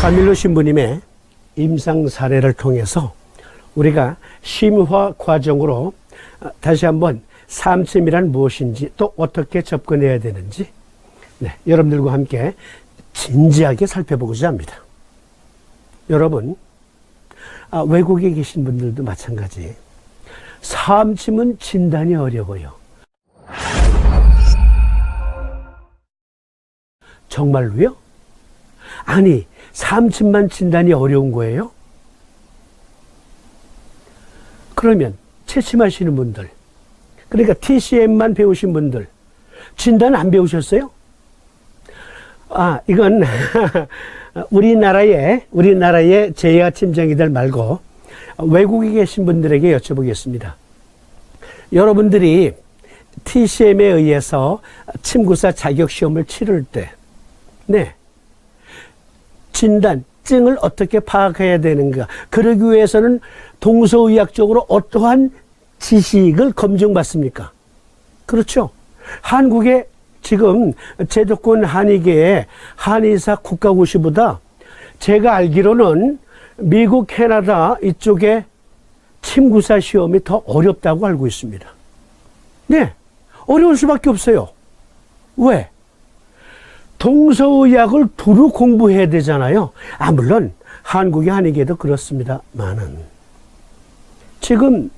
카밀로 신부님의 임상 사례를 통해서 우리가 심화 과정으로 아, 다시 한번 삼침이란 무엇인지 또 어떻게 접근해야 되는지 네, 여러분들과 함께 진지하게 살펴보고자 합니다. 여러분, 아, 외국에 계신 분들도 마찬가지. 삼침은 진단이 어려워요. 정말로요? 아니, 삼침만 진단이 어려운 거예요? 그러면 채침하시는 분들, 그러니까 TCM만 배우신 분들, 진단 안 배우셨어요? 아, 이건 우리나라의 우리나라의 제야 팀장이들 말고 외국에 계신 분들에게 여쭤보겠습니다. 여러분들이 TCM에 의해서 침구사 자격 시험을 치를 때, 네, 진단, 증을 어떻게 파악해야 되는가. 그러기 위해서는 동서의학적으로 어떠한 지식을 검증받습니까? 그렇죠. 한국의 지금 제도권 한의계의 한의사 국가고시보다 제가 알기로는 미국, 캐나다 이쪽에 침구사 시험이 더 어렵다고 알고 있습니다. 네. 어려울 수밖에 없어요. 왜? 동서의학을 두루 공부해야 되잖아요. 아, 물론 한국의 한의계도 그렇습니다만은 지금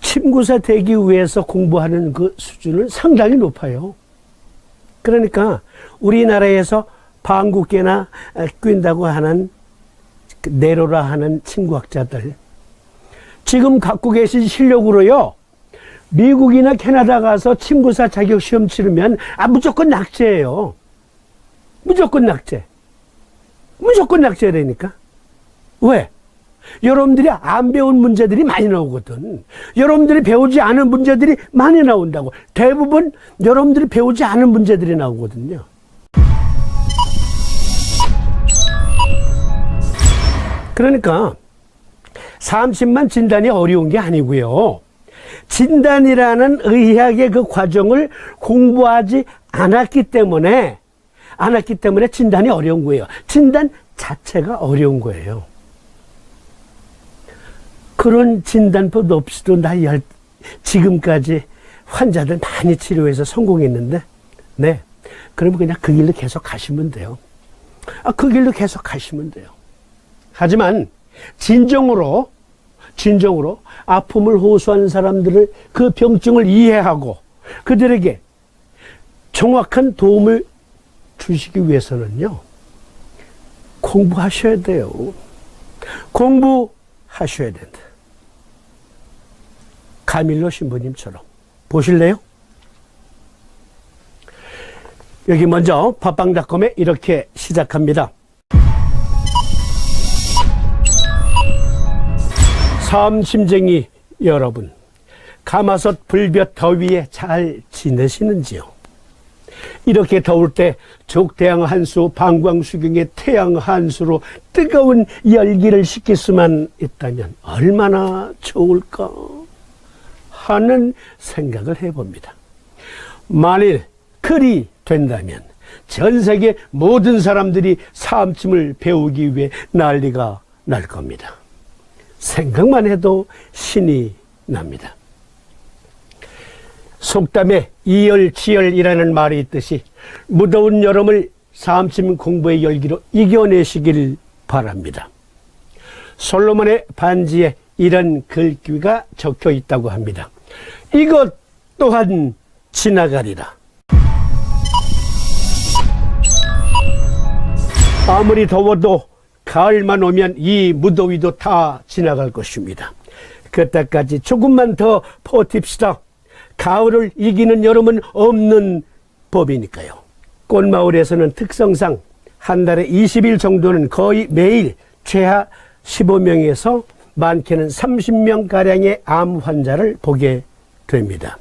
침구사 되기 위해서 공부하는 그 수준은 상당히 높아요. 그러니까 우리나라에서 방국계나 낀다고 하는 그 내로라 하는 친구학자들 지금 갖고 계신 실력으로요. 미국이나 캐나다 가서 친구사 자격 시험 치르면 아 무조건 낙제예요. 무조건 낙제. 무조건 낙제라니까. 왜? 여러분들이 안 배운 문제들이 많이 나오거든. 여러분들이 배우지 않은 문제들이 많이 나온다고. 대부분 여러분들이 배우지 않은 문제들이 나오거든요. 그러니까 삼십만 진단이 어려운 게 아니고요. 진단이라는 의학의 그 과정을 공부하지 않았기 때문에 않았기 때문에 진단이 어려운 거예요. 진단 자체가 어려운 거예요. 그런 진단법 없이도 나 열, 지금까지 환자들 많이 치료해서 성공했는데, 네. 그러면 그냥 그 길로 계속 가시면 돼요. 아, 그 길로 계속 가시면 돼요. 하지만, 진정으로, 진정으로 아픔을 호소하는 사람들을 그 병증을 이해하고 그들에게 정확한 도움을 주시기 위해서는요, 공부하셔야 돼요. 공부하셔야 된다. 카밀로 신부님처럼. 보실래요? 여기 먼저 팟빵닷컴에 이렇게 시작합니다. 섬심쟁이 여러분, 가마솥 불볕 더위에 잘 지내시는지요? 이렇게 더울 때 족태양 한수, 방광수경의 태양 한수로 뜨거운 열기를 식힐 수만 있다면 얼마나 좋을까 하는 생각을 해봅니다. 만일 그리 된다면 전 세계 모든 사람들이 삼침을 배우기 위해 난리가 날 겁니다. 생각만 해도 신이 납니다. 속담에 이열치열이라는 말이 있듯이 무더운 여름을 삼침 공부의 열기로 이겨내시길 바랍니다. 솔로몬의 반지에 이런 글귀가 적혀 있다고 합니다. 이것 또한 지나가리라. 아무리 더워도 가을만 오면 이 무더위도 다 지나갈 것입니다. 그때까지 조금만 더 버팁시다. 가을을 이기는 여름은 없는 법이니까요. 꽃마을에서는 특성상 한 달에 20일 정도는 거의 매일 최하 15명에서 많게는 30명 가량의 암 환자를 보게 됩니다.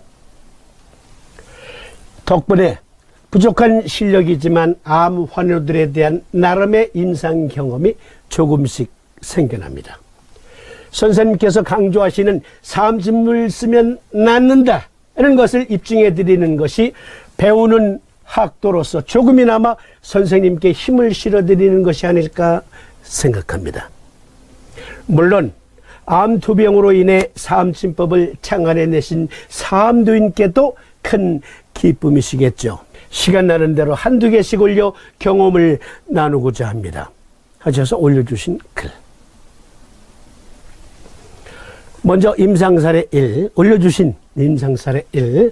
덕분에 부족한 실력이지만 암 환우들에 대한 나름의 임상 경험이 조금씩 생겨납니다. 선생님께서 강조하시는 삼진물 쓰면 낫는다. 라는 것을 입증해 드리는 것이 배우는 학도로서 조금이나마 선생님께 힘을 실어 드리는 것이 아닐까 생각합니다. 물론 암투병으로 인해 사암침법을 창안해 내신 사암도인께도 큰 기쁨이시겠죠. 시간 나는 대로 한두 개씩 올려 경험을 나누고자 합니다. 하셔서 올려주신 글. 먼저 임상사례 1, 올려주신 임상사례 1.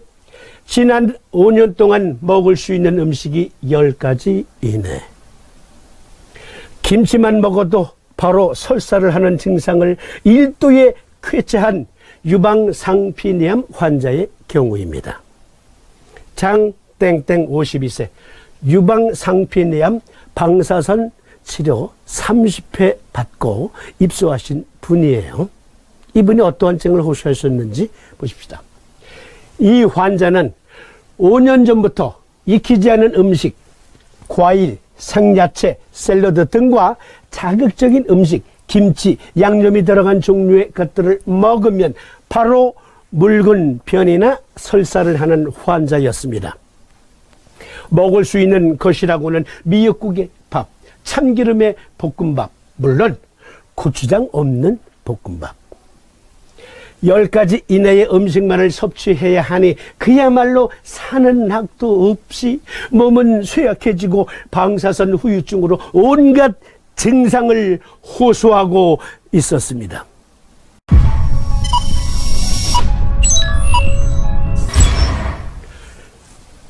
지난 5년 동안 먹을 수 있는 음식이 10가지 이내. 김치만 먹어도 바로 설사를 하는 증상을 1도에 쾌차한 유방상피내암 환자의 경우입니다. 장 땡땡 52세 유방상피내암 방사선 치료 30회 받고 입소하신 분이에요. 이분이 어떠한 증을 호소하셨는지 보십시다. 이 환자는 5년 전부터 익히지 않은 음식, 과일, 생야채, 샐러드 등과 자극적인 음식, 김치, 양념이 들어간 종류의 것들을 먹으면 바로 묽은 변이나 설사를 하는 환자였습니다. 먹을 수 있는 것이라고는 미역국에 밥, 참기름에 볶음밥, 물론 고추장 없는 볶음밥. 열 가지 이내의 음식만을 섭취해야 하니 그야말로 사는 학도 없이 몸은 쇠약해지고 방사선 후유증으로 온갖 증상을 호소하고 있었습니다.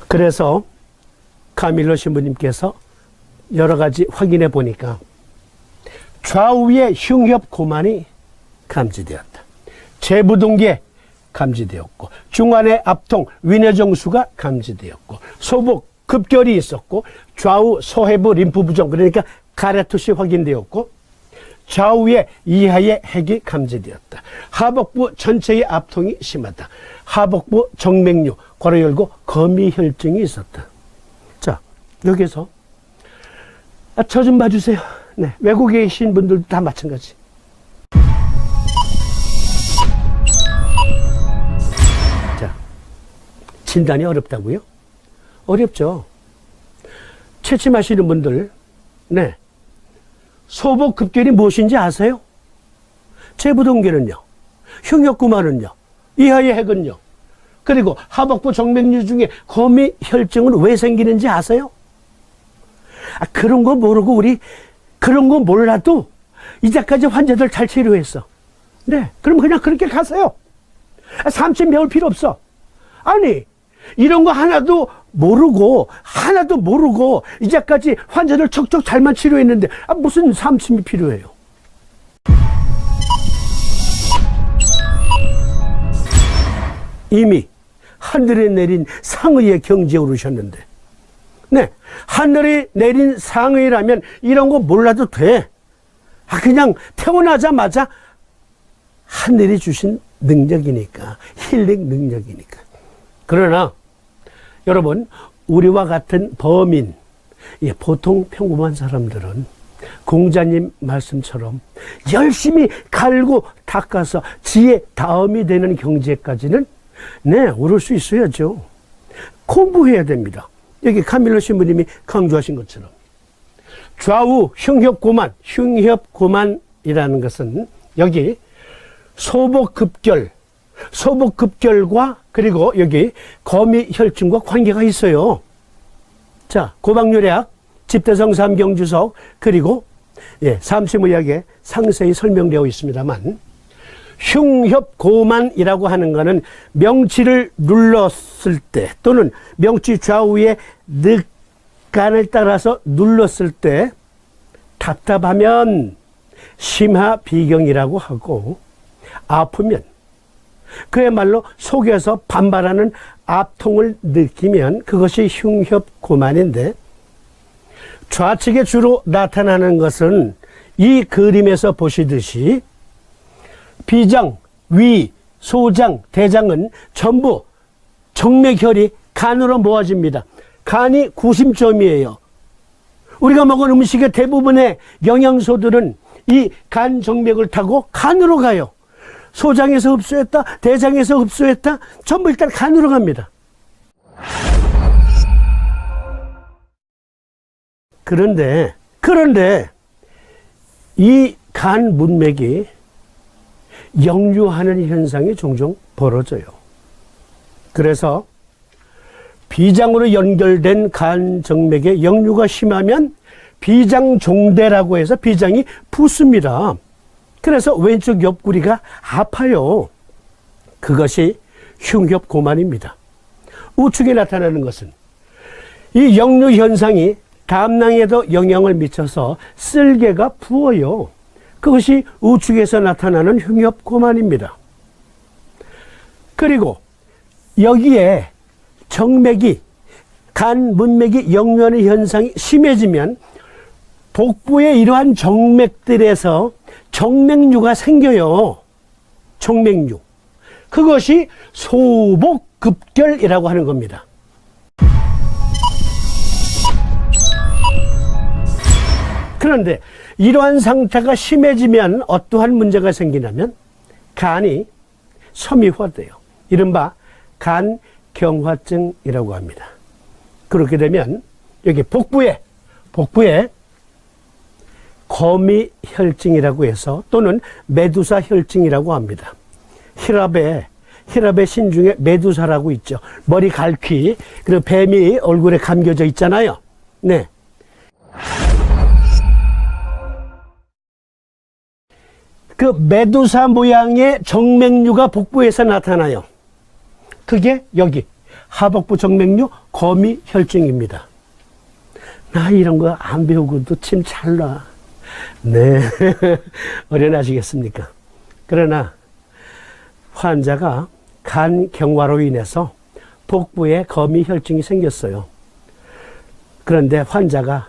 그래서 카밀로 신부님께서 여러 가지 확인해 보니까 좌우의 흉협 고만이 감지되었다. 재부동계 감지되었고 중안의 압통, 위내정수가 감지되었고 소복, 급결이 있었고 좌우 소해부 림프 부종 그러니까 가래투시 확인되었고 좌우의 이하의 핵이 감지되었다. 하복부 전체의 압통이 심하다. 하복부 정맥류, 괄호 열고 거미혈증이 있었다. 자, 여기서 아, 저 좀 봐주세요. 네, 외국에 계신 분들도 다 마찬가지. 진단이 어렵다고요? 어렵죠. 채침하시는 분들, 네. 소복 급결이 무엇인지 아세요? 재부동계는요, 흉역구마는요, 이하의 핵은요, 그리고 하복부 정맥류 중에 거미 혈증은 왜 생기는지 아세요? 아, 그런 거 모르고 우리 그런 거 몰라도 이제까지 환자들 잘 치료했어. 네, 그럼 그냥 그렇게 가세요. 아, 삼촌 배울 필요 없어. 아니, 이런 거 하나도 모르고, 하나도 모르고, 이제까지 환자들 척척 잘만 치료했는데, 아, 무슨 삼침이 필요해요? 이미 하늘에 내린 상의의 경지에 오르셨는데, 네. 하늘이 내린 상의라면 이런 거 몰라도 돼. 아, 그냥 태어나자마자 하늘이 주신 능력이니까, 힐링 능력이니까. 그러나, 여러분, 우리와 같은 범인, 예, 보통 평범한 사람들은 공자님 말씀처럼 열심히 갈고 닦아서 지혜 다음이 되는 경지까지는 네, 오를 수 있어야죠. 공부해야 됩니다. 여기 카밀로 신부님이 강조하신 것처럼 좌우 흉협고만, 흉협고만이라는 것은 여기 소복급결, 소복급결과 그리고 여기 거미혈증과 관계가 있어요. 자, 고방요약, 집대성 삼경주석, 그리고 예, 삼심의학에 상세히 설명되어 있습니다만 흉협고만이라고 하는 것은 명치를 눌렀을 때 또는 명치 좌우의 늑간을 따라서 눌렀을 때 답답하면 심하비경이라고 하고 아프면 그야말로 속에서 반발하는 압통을 느끼면 그것이 흉협고만인데 좌측에 주로 나타나는 것은 이 그림에서 보시듯이 비장, 위, 소장, 대장은 전부 정맥혈이 간으로 모아집니다. 간이 구심점이에요. 우리가 먹은 음식의 대부분의 영양소들은 이 간 정맥을 타고 간으로 가요. 소장에서 흡수했다, 대장에서 흡수했다, 전부 일단 간으로 갑니다. 그런데, 그런데, 이 간 문맥이 역류하는 현상이 종종 벌어져요. 그래서 비장으로 연결된 간 정맥에 역류가 심하면 비장종대라고 해서 비장이 붓습니다. 그래서 왼쪽 옆구리가 아파요. 그것이 흉협고만입니다. 우측에 나타나는 것은 이 역류 현상이 담낭에도 영향을 미쳐서 쓸개가 부어요. 그것이 우측에서 나타나는 흉협고만입니다. 그리고 여기에 정맥이 간 문맥이 역류하는 현상이 심해지면 복부의 이러한 정맥들에서 정맥류가 생겨요. 정맥류. 그것이 소복급결이라고 하는 겁니다. 그런데 이러한 상태가 심해지면 어떠한 문제가 생기냐면 간이 섬유화돼요. 이른바 간경화증이라고 합니다. 그렇게 되면 여기 복부에 복부에 거미 혈증이라고 해서 또는 메두사 혈증이라고 합니다. 히랍의 히랍의 신 중에 메두사라고 있죠. 머리 갈퀴 그리고 뱀이 얼굴에 감겨져 있잖아요. 네. 그 메두사 모양의 정맥류가 복부에서 나타나요. 그게 여기 하복부 정맥류 거미 혈증입니다. 나 이런 거 안 배우고도 침 잘 나. 네. 어련하시겠습니까? 그러나 환자가 간 경화로 인해서 복부에 거미 혈증이 생겼어요. 그런데 환자가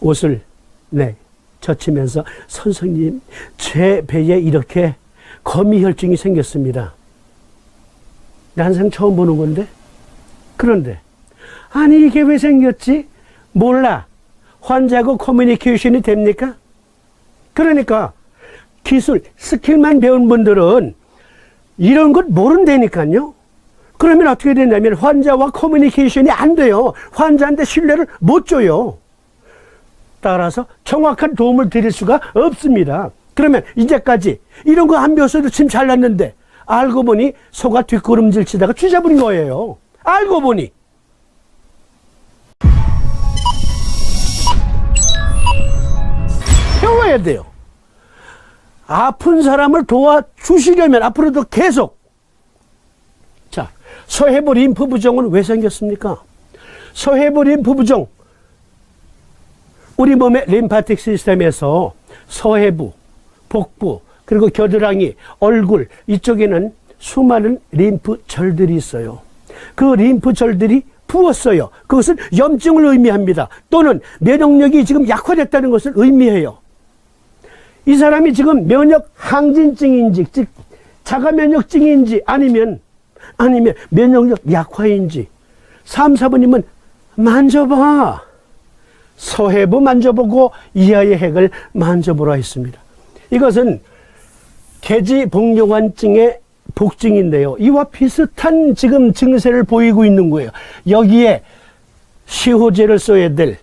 옷을 네, 젖히면서 선생님 제 배에 이렇게 거미 혈증이 생겼습니다. 난생 처음 보는 건데 그런데 아니 이게 왜 생겼지? 몰라. 환자하고 커뮤니케이션이 됩니까? 그러니까 기술, 스킬만 배운 분들은 이런 것 모른다니까요. 그러면 어떻게 되냐면 환자와 커뮤니케이션이 안 돼요. 환자한테 신뢰를 못 줘요. 따라서 정확한 도움을 드릴 수가 없습니다. 그러면 이제까지 이런 거안 배웠어도 침잘 났는데 알고 보니 소가 뒷걸음질 치다가 쥐잡은 거예요. 알고 보니. 배워야 돼요. 아픈 사람을 도와주시려면 앞으로도 계속. 자, 서해부 림프 부종은 왜 생겼습니까? 서해부 림프 부종. 우리 몸의 림파틱 시스템에서 서해부, 복부, 그리고 겨드랑이, 얼굴, 이쪽에는 수많은 림프절들이 있어요. 그 림프절들이 부었어요. 그것은 염증을 의미합니다. 또는 면역력이 지금 약화됐다는 것을 의미해요. 이 사람이 지금 면역 항진증인지, 즉, 자가 면역증인지 아니면, 아니면 면역력 약화인지. 3, 4번님은 만져봐. 서해부 만져보고 이하의 핵을 만져보라 했습니다. 이것은 개지복용환증의 복증인데요. 이와 비슷한 지금 증세를 보이고 있는 거예요. 여기에 시호제를 써야 될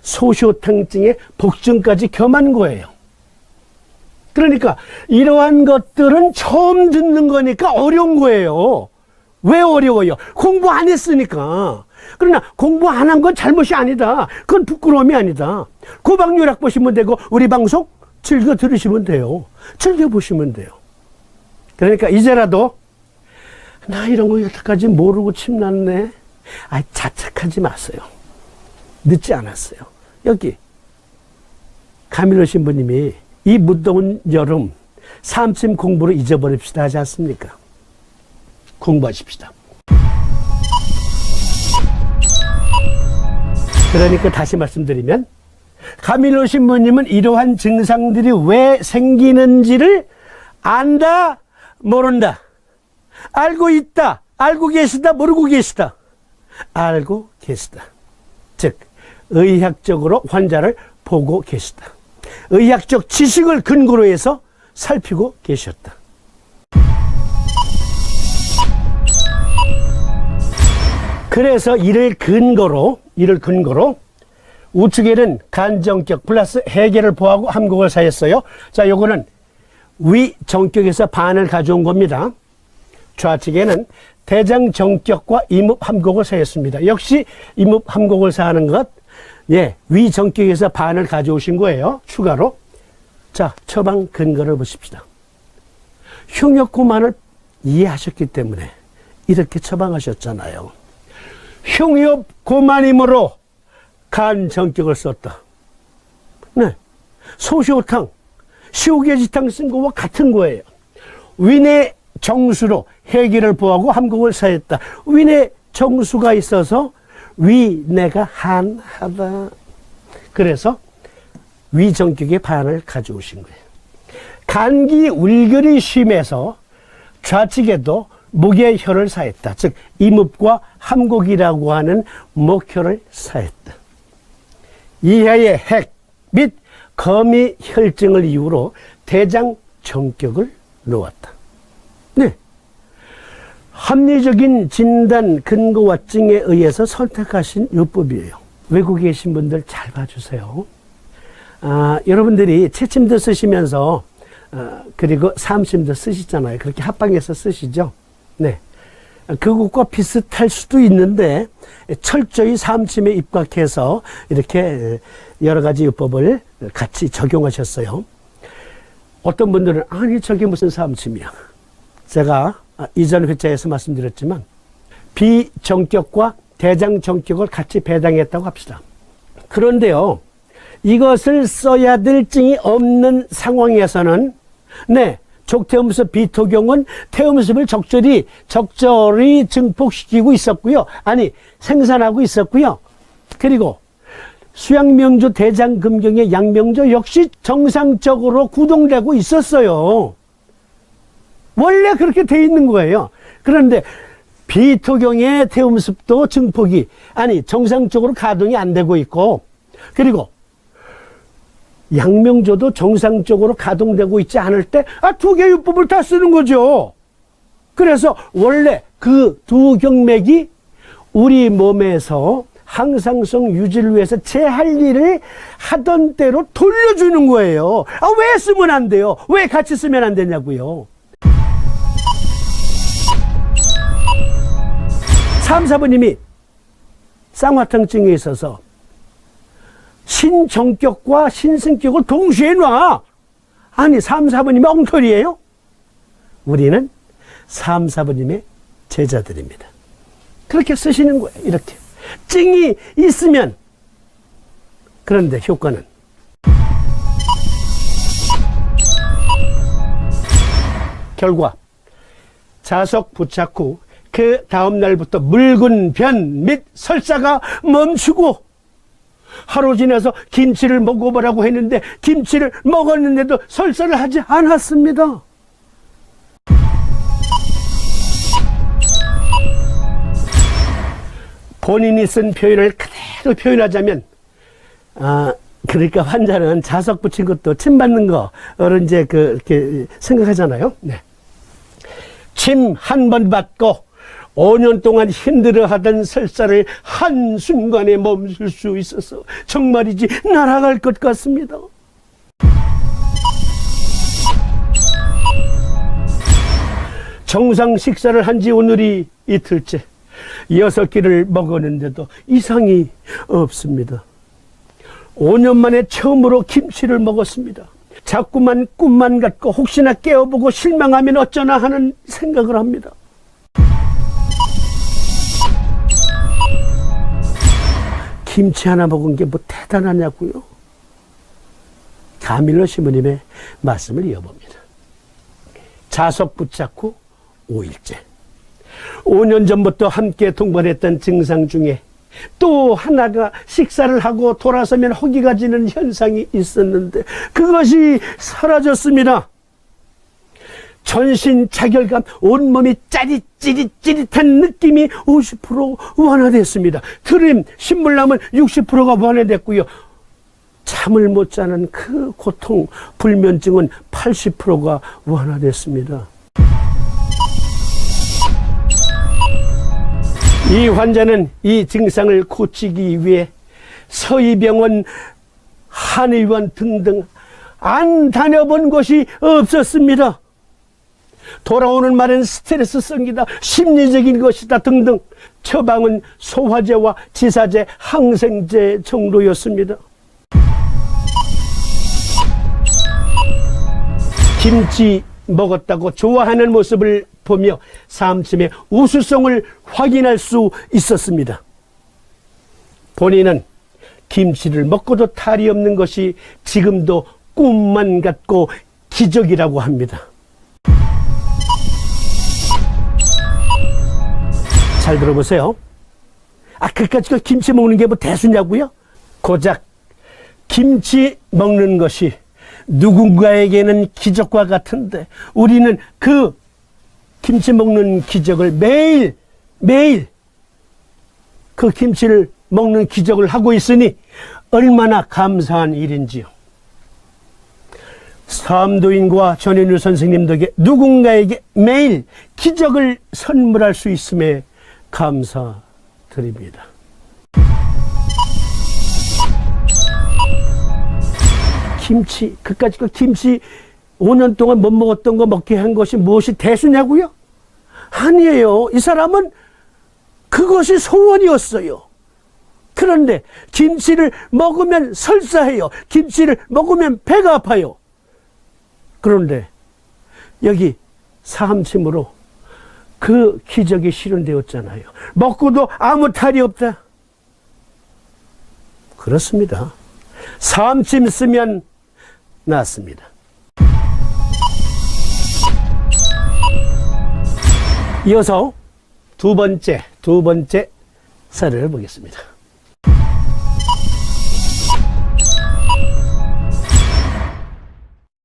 소쇼탕증의 복증까지 겸한 거예요. 그러니까 이러한 것들은 처음 듣는 거니까 어려운 거예요. 왜 어려워요? 공부 안 했으니까. 그러나 공부 안 한 건 잘못이 아니다. 그건 부끄러움이 아니다. 고박유락 보시면 되고 우리 방송 즐겨 들으시면 돼요. 즐겨 보시면 돼요. 그러니까 이제라도 나 이런 거 여태까지 모르고 침났네. 아, 자책하지 마세요. 늦지 않았어요. 여기 가밀로 신부님이 이 무더운 여름 삼심 공부를 잊어버립시다 하지 않습니까? 공부하십시다. 그러니까 다시 말씀드리면 가밀로 신부님은 이러한 증상들이 왜 생기는지를 안다, 모른다. 알고 있다, 알고 계시다, 모르고 계시다. 알고 계시다. 즉, 의학적으로 환자를 보고 계시다. 의학적 지식을 근거로 해서 살피고 계셨다. 그래서 이를 근거로, 이를 근거로 우측에는 간정격 플러스 해계를 보하고 함곡을 사했어요. 자, 요거는 위 정격에서 반을 가져온 겁니다. 좌측에는 대장 정격과 임읍 함곡을 사했습니다. 역시 임읍 함곡을 사하는 것, 예, 위정격에서 반을 가져오신 거예요. 추가로. 자, 처방 근거를 보십시다. 흉역고만을 이해하셨기 때문에 이렇게 처방하셨잖아요. 흉역고만이므로 간 정격을 썼다. 네. 소시오탕, 시오게지탕 쓴 거와 같은 거예요. 위내 정수로 해기를 보하고 함국을 사했다. 위내 정수가 있어서 위 내가 한하다. 그래서 위정격의 반을 가져오신 거예요. 간기 울결이 심해서 좌측에도 목의 혀를 사했다. 즉 임읍과 함곡이라고 하는 목혀를 사했다. 이하의 핵 및 거미 혈증을 이유로 대장 정격을 놓았다. 네. 합리적인 진단 근거와 증에 의해서 선택하신 요법이에요. 외국에 계신 분들 잘 봐주세요. 아, 여러분들이 채침도 쓰시면서 어, 그리고 삼심도 쓰시잖아요. 그렇게 합방해서 쓰시죠. 네. 그것과 비슷할 수도 있는데 철저히 삼심에 입각해서 이렇게 여러 가지 요법을 같이 적용하셨어요. 어떤 분들은 아니 저게 무슨 삼심이야. 제가 이전 회차에서 말씀드렸지만 비정격과 대장정격을 같이 배당했다고 합시다. 그런데요. 이것을 써야 될 증이 없는 상황에서는 네 족태음습 비토경은 태음습을 적절히 적절히 증폭시키고 있었고요. 아니 생산하고 있었고요. 그리고 수양명조 대장금경의 양명조 역시 정상적으로 구동되고 있었어요. 원래 그렇게 돼 있는 거예요. 그런데 비토경의 태음습도 증폭이 아니 정상적으로 가동이 안 되고 있고 그리고 양명조도 정상적으로 가동되고 있지 않을 때, 아, 두 개의 유법을 다 쓰는 거죠. 그래서 원래 그 두 경맥이 우리 몸에서 항상성 유지를 위해서 제 할 일을 하던 대로 돌려주는 거예요. 아, 왜 쓰면 안 돼요? 왜 같이 쓰면 안 되냐고요. 3, 4번님이 쌍화탕증에 있어서 신정격과 신승격을 동시에 놔. 아니, 3, 4번님의 엉터리예요? 우리는 3, 4번님의 제자들입니다. 그렇게 쓰시는 거예요. 이렇게. 증이 있으면 그런데 효과는 결과 자석 부착 후 그 다음 날부터 묽은 변 및 설사가 멈추고 하루 지나서 김치를 먹어보라고 했는데 김치를 먹었는데도 설사를 하지 않았습니다. 본인이 쓴 표현을 그대로 표현하자면, 아, 그러니까 환자는 자석 붙인 것도 침 받는 거를 이제 그, 이렇게 생각하잖아요. 네. 침 한 번 받고 5년 동안 힘들어 하던 설사를 한순간에 멈출 수 있어서 정말이지 날아갈 것 같습니다. 정상 식사를 한 지 오늘이 이틀째. 여섯 끼를 먹었는데도 이상이 없습니다. 5년 만에 처음으로 김치를 먹었습니다. 자꾸만 꿈만 같고 혹시나 깨어보고 실망하면 어쩌나 하는 생각을 합니다. 김치 하나 먹은 게 뭐 대단하냐고요? 가밀로 시모님의 말씀을 이어봅니다. 자석 붙잡고 5일째. 5년 전부터 함께 동반했던 증상 중에 또 하나가 식사를 하고 돌아서면 허기가 지는 현상이 있었는데 그것이 사라졌습니다. 전신 자결감, 온몸이 짜릿찌릿찌릿한 느낌이 50% 완화됐습니다. 트림, 신물남은 60%가 완화됐고요. 잠을 못 자는 그 고통, 불면증은 80%가 완화됐습니다. 이 환자는 이 증상을 고치기 위해 서희병원, 한의원 등등 안 다녀본 곳이 없었습니다. 돌아오는 말은 스트레스성이다, 심리적인 것이다 등등 처방은 소화제와 지사제, 항생제 정도였습니다. 김치 먹었다고 좋아하는 모습을 보며 삼침의 우수성을 확인할 수 있었습니다. 본인은 김치를 먹고도 탈이 없는 것이 지금도 꿈만 같고 기적이라고 합니다. 잘 들어보세요. 아, 그까지 그 김치 먹는 게 뭐 대수냐고요? 고작 김치 먹는 것이 누군가에게는 기적과 같은데 우리는 그 김치 먹는 기적을 매일 매일 그 김치를 먹는 기적을 하고 있으니 얼마나 감사한 일인지요. 삼도인과 전현우 선생님 덕에 누군가에게 매일 기적을 선물할 수 있음에 감사드립니다. 김치, 그까짓 거 김치 5년 동안 못 먹었던 거 먹게 한 것이 무엇이 대수냐고요? 아니에요. 이 사람은 그것이 소원이었어요. 그런데 김치를 먹으면 설사해요. 김치를 먹으면 배가 아파요. 그런데 여기 사함침으로 그 기적이 실현되었잖아요. 먹고도 아무 탈이 없다. 그렇습니다. 사함침 쓰면 낫습니다. 이어서 두 번째, 두 번째 사례를 보겠습니다.